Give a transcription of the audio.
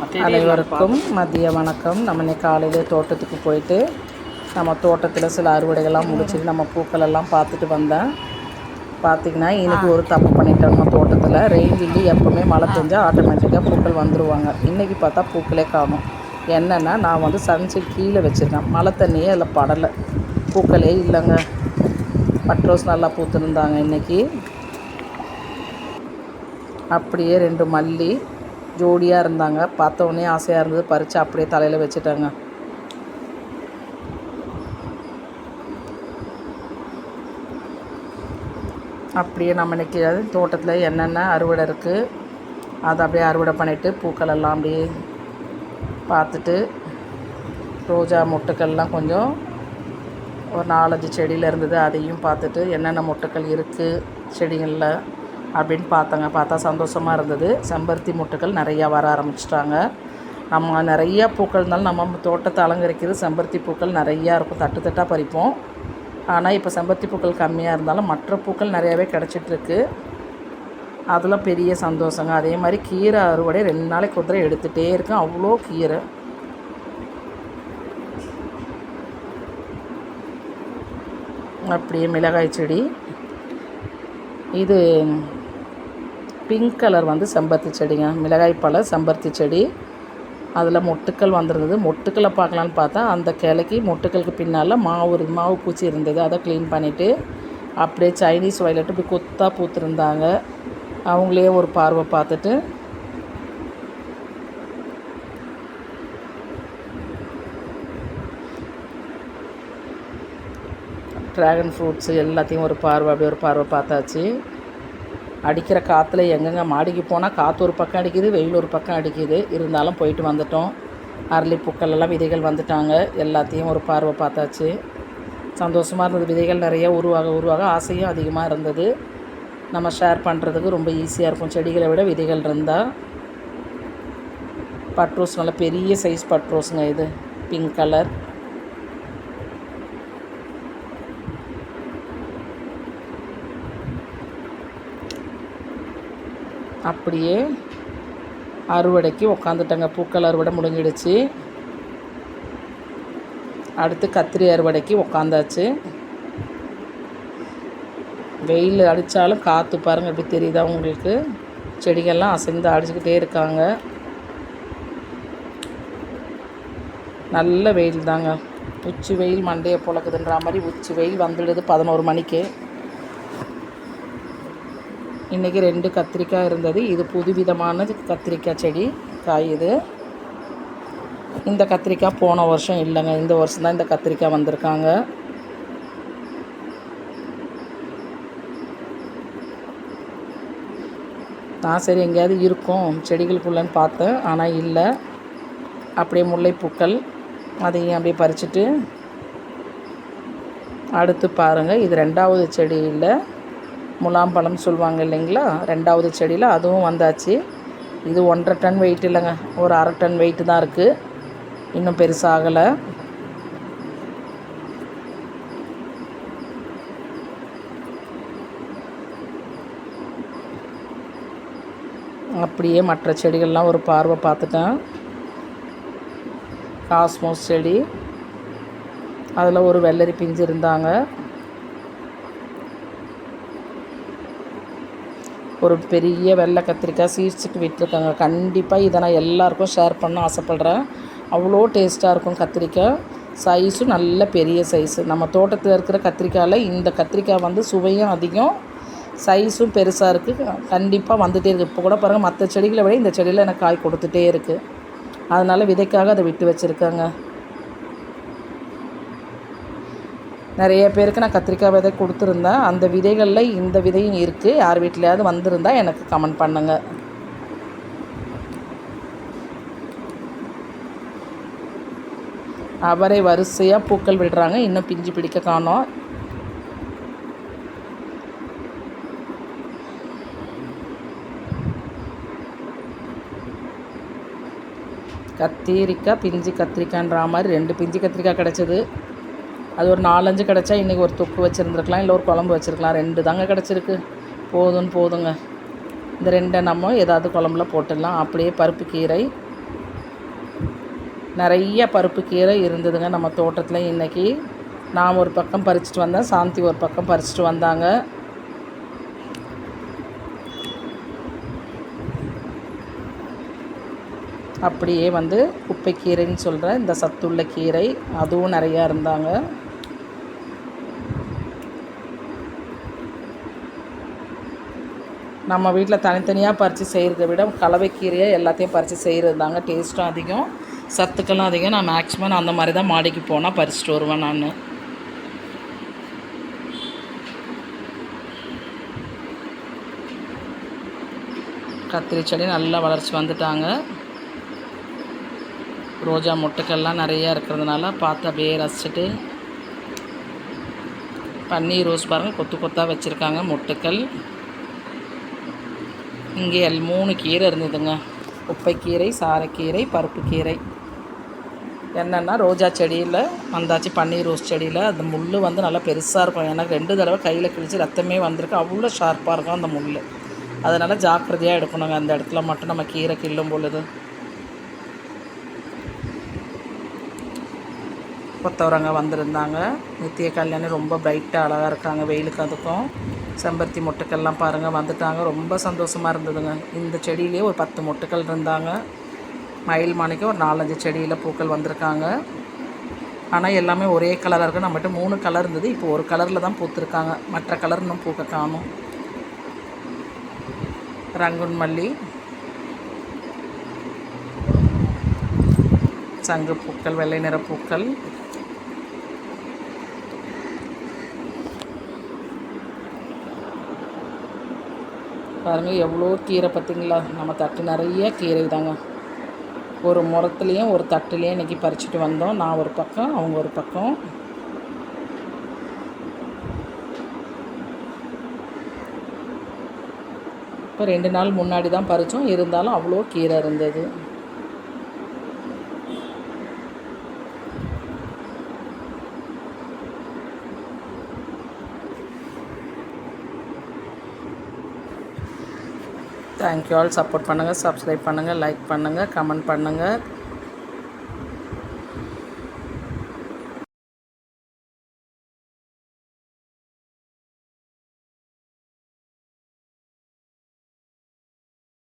அனைவருக்கும் மதிய வணக்கம். நம்ம இன்னைக்கு காலையிலே தோட்டத்துக்கு போயிட்டு நம்ம தோட்டத்தில் சில அறுவடைகள்லாம் முடிச்சுட்டு நம்ம பூக்கள் எல்லாம் பார்த்துட்டு வந்தேன். பார்த்திங்கன்னா இன்றைக்கி ஒரு தப்பு பண்ணிட்டோம் நம்ம தோட்டத்தில். ரெயின் இல்லி எப்போவுமே மழை பெஞ்சால் ஆட்டோமேட்டிக்காக பூக்கள் வந்துடுவாங்க இன்றைக்கி பார்த்தா பூக்களே காணும். என்னென்னா நான் வந்து சன்செட் கீழே வச்சுருக்கேன். மழை தண்ணியே அதில் படலை. பூக்களே இல்லைங்க. பட்ரோஸ் நல்லா பூத்துருந்தாங்க இன்றைக்கி அப்படியே ரெண்டு மல்லி ஜோடியாக இருந்தாங்க. பார்த்த உடனே ஆசையாக இருந்தது. பறித்து அப்படியே தலையில் வச்சுட்டாங்க. அப்படியே நம்ம இன்னைக்கு தோட்டத்தில் என்னென்ன அறுவடை இருக்குது அதை அப்படியே அறுவடை பண்ணிவிட்டு பூக்கள் எல்லாம் அப்படியே பார்த்துட்டு ரோஜா மொட்டுக்கள்லாம் கொஞ்சம் ஒரு நாலஞ்சு செடியில் இருந்தது அதையும் பார்த்துட்டு என்னென்ன மொட்டுக்கள் இருக்குது செடிகளில் அப்படின்னு பார்த்தேங்க. பார்த்தா சந்தோஷமாக இருந்தது. செம்பருத்தி மொட்டுக்கள் நிறையா வர ஆரம்பிச்சிட்டாங்க. நம்ம நிறையா பூக்கள் இருந்தாலும் நம்ம தோட்டத்தை அலங்கரிக்கிறது செம்பருத்தி பூக்கள் நிறையா இருக்கும். தட்டு தட்டாக பறிப்போம். ஆனால் இப்போ செம்பருத்தி பூக்கள் கம்மியாக இருந்தாலும் மற்ற பூக்கள் நிறையாவே கிடச்சிட்ருக்கு அதெல்லாம் பெரிய சந்தோஷங்க. அதே மாதிரி கீரை அறுவடை ரெண்டு நாளைக்கு குதிரை எடுத்துகிட்டே இருக்கேன். அவ்வளோ கீரை. அப்படியே மிளகாய் செடி. இது பிங்க் கலர் வந்து செம்பருத்தி செடிங்க. மிளகாய் பழ செம்பருத்தி செடி. அதில் மொட்டுக்கள் வந்திருந்தது. மொட்டுக்களை பார்க்கலான்னு பார்த்தா அந்த கிளைக்கு மொட்டுக்களுக்கு பின்னால் மாவு இரு- மாவு பூச்சி இருந்தது. அதை க்ளீன் பண்ணிவிட்டு அப்படியே சைனீஸ் வயலட்டு இப்படி கொத்தாக பூத்துருந்தாங்க. அவங்களே ஒரு பார்வை பார்த்துட்டு ட்ராகன் ஃப்ரூட்ஸு எல்லாத்தையும் ஒரு பார்வை அப்படியே ஒரு பார்வை பார்த்தாச்சு. அடிக்கிற காற்றுல எங்கெங்கே மாடிக்கு போனால் காற்று ஒரு பக்கம் அடிக்குது வெயில் ஒரு பக்கம் அடிக்குது. இருந்தாலும் போயிட்டு வந்துட்டோம். அரளிப்பூக்கள் எல்லாம் விதைகள் வந்துட்டாங்க. எல்லாத்தையும் ஒரு பார்வை பார்த்தாச்சு. சந்தோஷமாக இருந்தது. விதைகள் நிறைய உருவாக உருவாக ஆசையும் அதிகமாக இருந்தது. நம்ம ஷேர் பண்ணுறதுக்கு ரொம்ப ஈஸியாக இருக்கும். செடிகளை விட விதைகள் இருந்தால் பட்ரோஸ் நல்ல பெரிய சைஸ் பட்ரோஸுங்க இது. பிங்க் கலர் அப்படியே அறுவடைக்கு உக்காந்துட்டேங்க. பூக்கள் அறுவடை முடிஞ்சிடுச்சு. அடுத்து கத்திரி அறுவடைக்கு உக்காந்தாச்சு. வெயில் அடித்தாலும் காற்று பாருங்கள் எப்படி தெரியுதா உங்களுக்கு? செடிகள்லாம் அசைந்து அடிச்சுக்கிட்டே இருக்காங்க. நல்ல வெயில் தாங்க உச்சி வெயில் மண்டையை பொழக்குதுன்ற மாதிரி உச்சி வெயில் வந்துடுது பதினோரு மணிக்கு. இன்றைக்கி ரெண்டு கத்திரிக்காய் இருந்தது. இது புதுவிதமான கத்திரிக்காய் செடி காய் இது. இந்த கத்திரிக்காய் போன வருஷம் இல்லைங்க. இந்த வருஷம் தான் இந்த கத்திரிக்காய் வந்திருக்காங்க. நான் சரி எங்கேயாவது இருக்கும். செடிகளுக்குள்ளேன்னு பார்த்தேன் ஆனால் இல்லை. அப்படியே முல்லைப்பூக்கள் அதையும் அப்படியே பறிச்சுட்டு அடுத்து பாருங்கள் இது ரெண்டாவது செடி இல்லை. முலாம் முலாம்பழம் சொல்லுவாங்க இல்லைங்களா? ரெண்டாவது செடியில் அதுவும் வந்தாச்சு. இது ஒன்றரை டன் வெயிட் இல்லைங்க. ஒரு அரை டன் வெயிட்டு தான் இருக்குது இன்னும் பெருசாகலை. அப்படியே மற்ற செடிகள்லாம் ஒரு பார்வை பார்த்துட்டேன். காஸ்மோஸ் செடி. அதில் ஒரு வெள்ளரி பிஞ்சு இருந்தாங்க. ஒரு பெரிய வெள்ளை கத்திரிக்காய் சீட்ஸுக்கு விட்டுருக்காங்க. கண்டிப்பாக இதை நான் எல்லாருக்கும் ஷேர் பண்ண ஆசைப்பட்றேன். அவ்வளோ டேஸ்ட்டாக இருக்கும் கத்திரிக்காய். சைஸும் நல்ல பெரிய சைஸு நம்ம தோட்டத்தில் இருக்கிற கத்திரிக்காயில் இந்த கத்திரிக்காய் வந்து சுவையும் அதிகம். சைஸும் பெருசாக இருக்குது கண்டிப்பாக வந்துகிட்டே இருக்குது இப்போ கூட பாருங்கள் மற்ற செடிகளை விட இந்த செடியில் எனக்கு காய் கொடுத்துட்டே இருக்குது அதனால் விதைக்காக அதை விட்டு வச்சுருக்காங்க. நிறைய பேருக்கு நான் கத்திரிக்காய் விதை கொடுத்துருந்தேன். அந்த விதைகளில் இந்த விதையும் இருக்குது யார் வீட்லையாவது வந்திருந்தால் எனக்கு கமெண்ட் பண்ணுங்கள் அவரை வரிசையாக பூக்கள் விடுறாங்க. இன்னும் பிஞ்சு பிடிக்க காணோம். கத்திரிக்காய் பிஞ்சு கத்திரிக்காய்ன்ற மாதிரி ரெண்டு பிஞ்சு கத்திரிக்காய் கிடச்சிது. அது ஒரு நாலஞ்சு கிடச்சா இன்றைக்கி ஒரு தொக்கு வச்சுருந்துருக்கலாம் இல்லை ஒரு குழம்பு வச்சுருக்கலாம். ரெண்டு தாங்க கிடச்சிருக்கு. போதும்னு போதுங்க. இந்த ரெண்டை நம்ம ஏதாவது குழம்புல போட்டுடலாம். அப்படியே பருப்பு கீரை. நிறைய பருப்பு கீரை இருந்ததுங்க நம்ம தோட்டத்தில். இன்றைக்கி நான் ஒரு பக்கம் பறிச்சுட்டு வந்தேன். சாந்தி ஒரு பக்கம் பறிச்சுட்டு வந்தாங்க. அப்படியே வந்து குப்பைக்கீரைன்னு சொல்கிற இந்த சத்துள்ள கீரை அதுவும் நிறையா இருந்தாங்க. நம்ம வீட்டில் தனித்தனியாக பறித்து செய்கிறத விட கலவைக்கீரையை எல்லாத்தையும் பறித்து செய்கிறது தாங்க டேஸ்ட்டும் அதிகம். சத்துக்களும் அதிகம். நான் மேக்ஸிமம் நான் அந்த மாதிரி தான் மாடிக்கு போனால் பறிச்சுட்டு வருவேன் நான். கத்திரி செடி நல்லா வளர்ச்சி வந்துட்டாங்க. ரோஜா மொட்டுக்கள்லாம் நிறையா இருக்கிறதுனால பார்த்து அப்படியே ரசிச்சுட்டு பன்னீர் ரோஸ் பாருங்கள் கொத்து கொத்தாக வச்சுருக்காங்க மொட்டுக்கள். இங்கே எல் மூணு கீரை இருந்ததுங்க. குப்பைக்கீரை சாரக்கீரை பருப்பு கீரை என்னென்னா ரோஜா செடியில் வந்தாச்சு பன்னீர் ரோஸ் செடியில். அந்த முள் வந்து நல்லா பெருசாக இருக்கும். எனக்கு ரெண்டு தடவை கையில் கிழிச்சு ரத்தமே வந்திருக்கு. அவ்வளோ ஷார்ப்பாக இருக்கும் அந்த முள் அதனால் ஜாக்கிரதையாக எடுக்கணுங்க. அந்த இடத்துல மட்டும் நம்ம கீரை கிள்ளும் பொழுது. கொத்தவரங்க வந்திருந்தாங்க. நித்திய கல்யாணி ரொம்ப பிரைட்டாக அழகாக இருக்காங்க வெயிலுக்கு அதுக்கும். செம்பருத்தி மொட்டுக்கள்லாம் பாருங்கள் வந்துட்டாங்க. ரொம்ப சந்தோஷமாக இருந்ததுங்க. இந்த செடியிலே ஒரு பத்து மொட்டுக்கள் இருந்தாங்க. மயில் மாணிக்கு ஒரு நாலஞ்சு செடியில் பூக்கள் வந்திருக்காங்க. ஆனால் எல்லாமே ஒரே கலராக இருக்குது நம்மகிட்ட மூணு கலர் இருந்தது. இப்போ ஒரு கலரில் தான் பூத்துருக்காங்க. மற்ற கலர் இன்னும் பூக்க காணும். ரங்குன் மல்லி சங்கு பூக்கள் வெள்ளை நிற பூக்கள். பாருங்கள் எவ்வளோ கீரை பார்த்திங்களா? நம்ம தட்டு நிறைய கீரை தாங்க. ஒரு முரத்துலேயும் ஒரு தட்டுலேயும் இன்றைக்கி பறிச்சுட்டு வந்தோம். நான் ஒரு பக்கம் அவங்க ஒரு பக்கம். இப்போ ரெண்டு நாள் முன்னாடி தான் பறித்தோம் இருந்தாலும் அவ்வளோ கீரை இருந்தது. தேங்க்யூ ஆல் சப்போர்ட் பண்ணுங்கள் சப்ஸ்கிரைப் பண்ணுங்கள் லைக் பண்ணுங்கள் கமெண்ட் பண்ணுங்கள்.